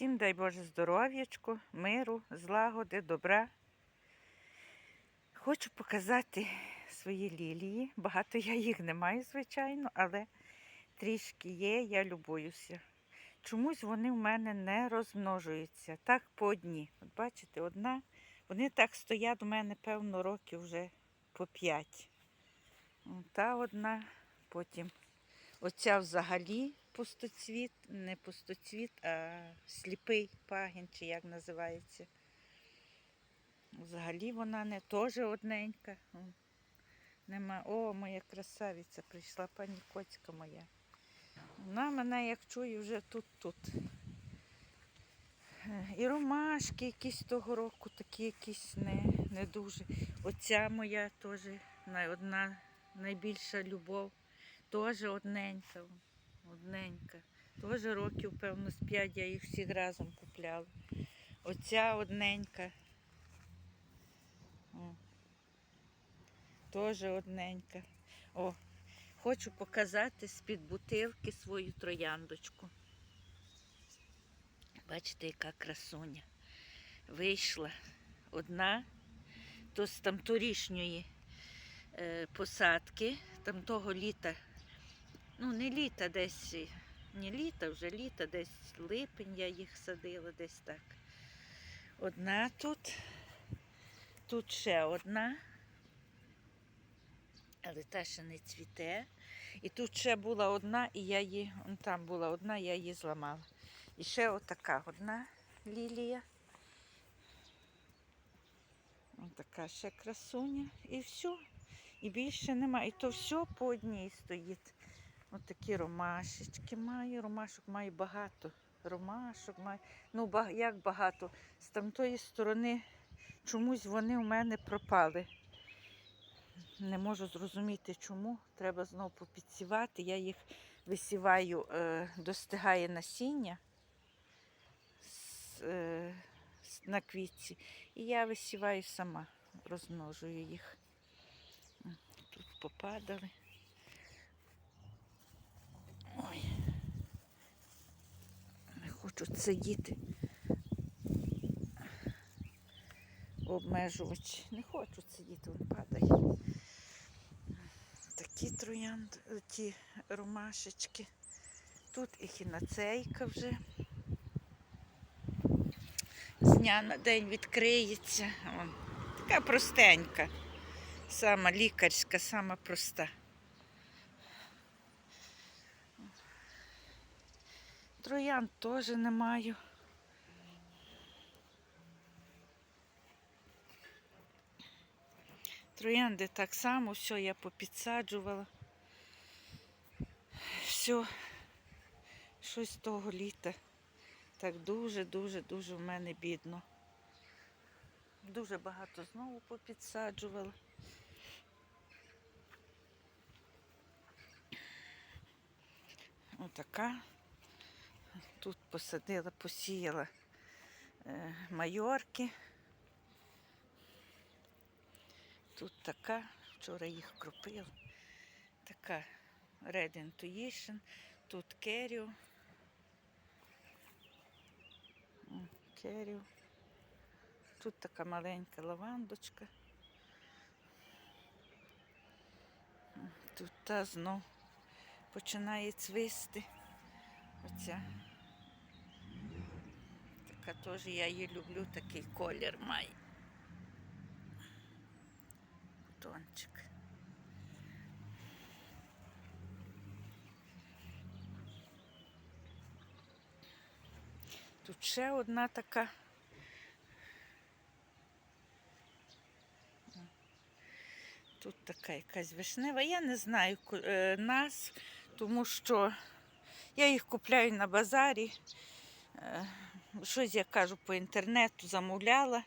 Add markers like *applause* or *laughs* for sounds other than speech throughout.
Всім дай Боже здоров'ячку, миру, злагоди, добра. Хочу показати свої лілії. Багато я їх не маю, звичайно, але трішки є, я любуюся. Чомусь вони в мене не розмножуються. Так по одній. От бачите, одна. Вони так стоять у мене, певно, років вже по п'ять. Та одна, потім оця взагалі пустоцвіт, не пустоцвіт, а сліпий пагін, чи як називається. Взагалі вона не теж одненька. Нема. О, моя красавиця прийшла, пані коцька моя. Вона мене, як чує, вже тут-тут. І ромашки якісь того року, такі якісь не, не дуже. Оця моя теж одна найбільша любов. Теж одненька. Одненька. Теж років, певно, з п'ять я їх всіх разом купляла. Оця одненька. О. Теж одненька. О, хочу показати з-під бутилки свою трояндочку. Бачите, яка красуня. Вийшла одна, то з там торішньої е, посадки, там того літа, ну не літа, десь, не літа, вже літа, десь липень я їх садила, десь так. Одна тут, тут ще одна, але та ще не цвіте. І тут ще була одна, і я її, он там була одна, я її зламала. І ще отака одна лілія. Ось така ще красуня. І все. І більше немає. І то все по одній стоїть. Ось такі ромашечки маю. Ромашок маю багато. Ромашок маю. Ну, як багато. З тамтої сторони чомусь вони у мене пропали. Не можу зрозуміти, чому. Треба знову попідсівати. Я їх висіваю, е, достигає насіння е, на квітці. І я висіваю сама, розмножую їх. Тут попадали. Не сидіти. Обмежувач. Не хочу сидіти, він падає. Такі троянд, ті ромашечки. Тут і хінацейка вже. З дня на день відкриється. Вон, така простенька. Сама лікарська, сама проста. Троянд теж не маю. Троянди так само, все я попідсаджувала. Все, щось того літа. Так дуже-дуже дуже в мене бідно. Дуже багато знову попідсаджувала. Отака. Тут посадила, посіяла е, майорки. Тут така, вчора їх кропила. Така Red Intuition, тут керіо. Керіо. Тут така маленька лавандочка. Тут та знов починає цвисти. Оця. Така теж я її люблю, такий колір має. Бутончик. Тут ще одна така. Тут така якась вишнева. Я не знаю е, тому що я їх купляю на базарі. Щось я кажу по інтернету замовляла.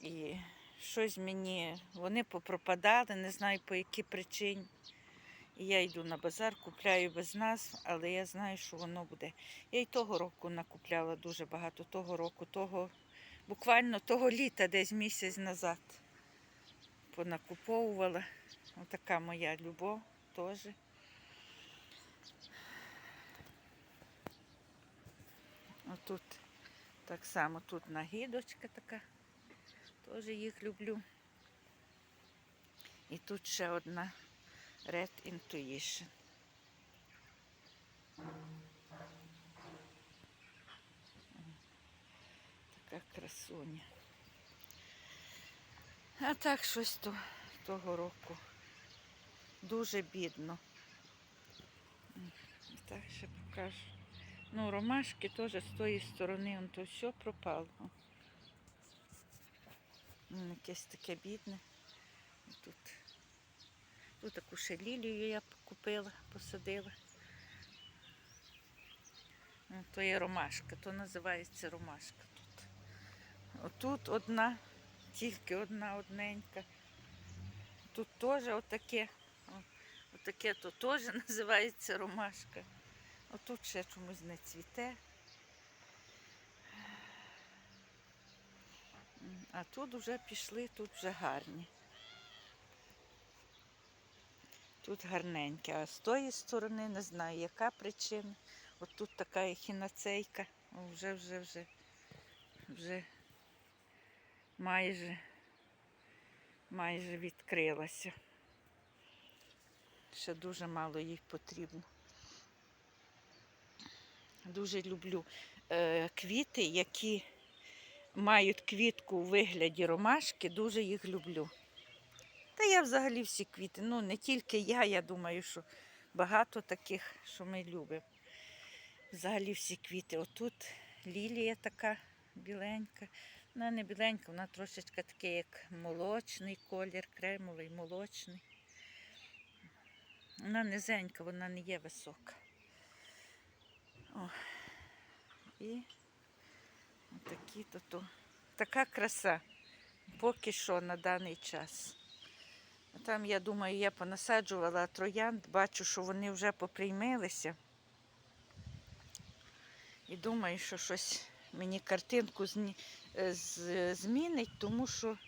І щось мені вони попропадали, не знаю по якій причині. І я йду на базар, купляю без назв, але я знаю, що воно буде. Я й того року накупляла дуже багато, того року, того, буквально того літа, десь місяць назад. Понакуповувала. Отака моя любов теж. Отут Так само тут нагідочка така. Теж їх люблю. І тут ще одна Red Intuition. Така красуня. А так щось то, того року. Дуже бідно. Так ще покажу. Ну, ромашки теж з тої сторони, он то все пропало. М, Якесь таке бідне. Тут, тут таку ще лілію я купила, посадила. Ну, то є ромашка, то називається ромашка тут. Отут одна, тільки одна одненька. Тут теж отаке. Отаке то теж *laughs* називається ромашка. Отут ще чомусь не цвіте. А тут вже пішли, тут вже гарні. Тут гарненьке, а з тої сторони не знаю, яка причина. От тут така ехінацейка, вже, вже, вже, вже майже, майже відкрилася. Ще дуже мало їй потрібно. Дуже люблю е, квіти, які мають квітку у вигляді ромашки, дуже їх люблю. Та я взагалі всі квіти, ну не тільки я, я думаю, що багато таких, що ми любимо. Взагалі всі квіти. Отут лілія така біленька. Вона не біленька, вона трошечки такий, як молочний колір, кремовий, молочний. Вона низенька, вона не є висока. О. І такі то то. Така краса. Поки що на даний час. Там, я думаю, я понасаджувала троянд, бачу, що вони вже поприймилися. І думаю, що щось мені картинку е, змінить, тому що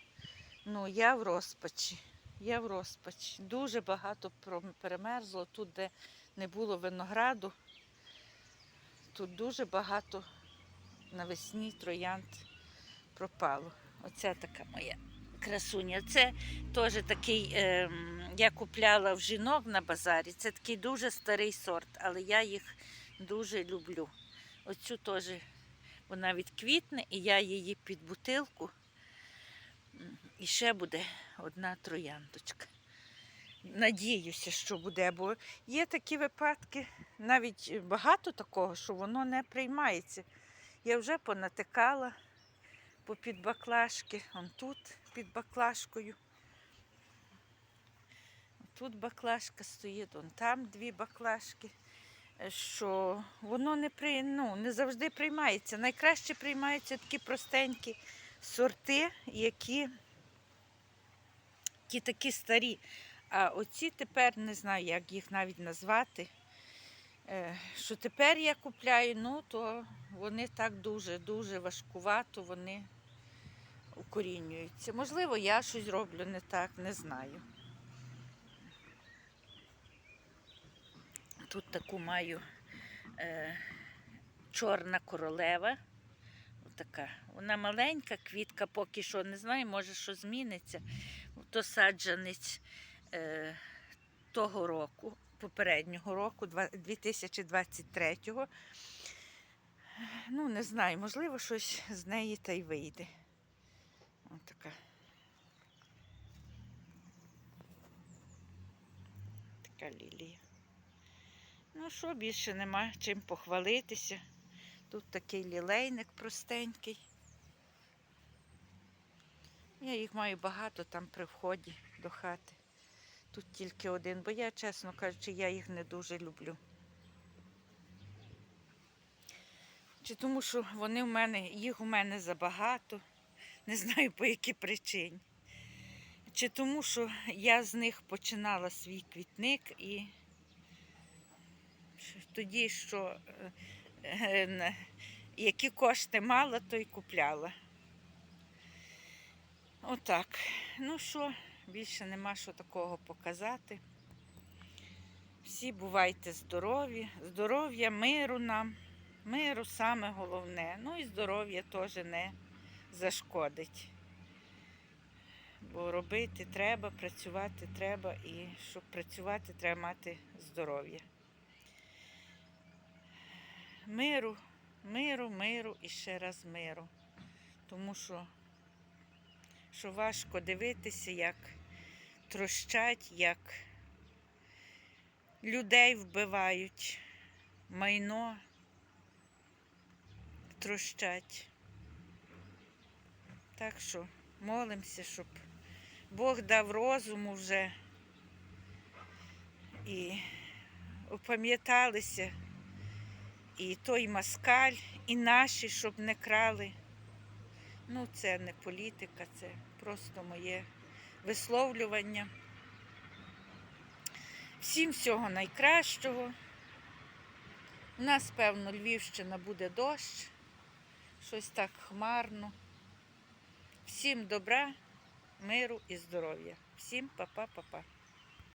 ну, я в розпачі. Я в розпачі. Дуже багато перемерзло тут, де не було винограду. Тут дуже багато навесні троянд пропало. Оця така моя красуня. Це теж такий, ем, я купляла в жінок на базарі. Це такий дуже старий сорт, але я їх дуже люблю. Оцю теж вона відквітне, і я її під бутилку. І ще буде одна трояндочка. Надіюся, що буде, бо є такі випадки, навіть багато такого, що воно не приймається. Я вже понатикала по баклажки, он тут під баклажкою. Тут баклажка стоїть, он там дві баклажки. Е, Що воно не при, ну, не завжди приймається. Найкраще приймаються такі простенькі сорти, які, які такі старі. А оці тепер не знаю, як їх навіть назвати. Е, Що тепер я купляю, ну то вони так дуже-дуже важкувато, вони укорінюються. Можливо, я щось роблю не так, не знаю. Тут таку маю е, чорна королева. Така. Вона маленька квітка, поки що не знаю, може, що зміниться. То саджанець того року, попереднього року, 2023-го. Ну, не знаю, можливо, щось з неї та й вийде. Ось така. Така лілія. Ну що, більше нема чим похвалитися. Тут такий лілейник простенький. Я їх маю багато там при вході до хати. Тут тільки один, бо я, чесно кажучи, я їх не дуже люблю. Чи тому, що вони в мене, їх у мене забагато, не знаю по якій причині. Чи тому, що я з них починала свій квітник і тоді, що е, е, які кошти мала, то й купляла. Отак. Ну що, більше нема що такого показати. Всі бувайте здорові, здоров'я, миру нам Миру саме головне. Ну і здоров'я теж не зашкодить. Бо робити треба, працювати треба, і щоб працювати, треба мати здоров'я. Миру, миру, миру і ще раз миру. Тому що, що важко дивитися, як трощать, як людей вбивають, майно трощать. Так що молимося, щоб Бог дав розуму вже і опам'яталися і той москаль, і наші, щоб не крали. Ну, це не політика, це просто моє висловлювання. Всім всього найкращого. У нас, певно, Львівщина буде дощ, щось так хмарно. Всім добра, миру і здоров'я. Всім па-па-па-па.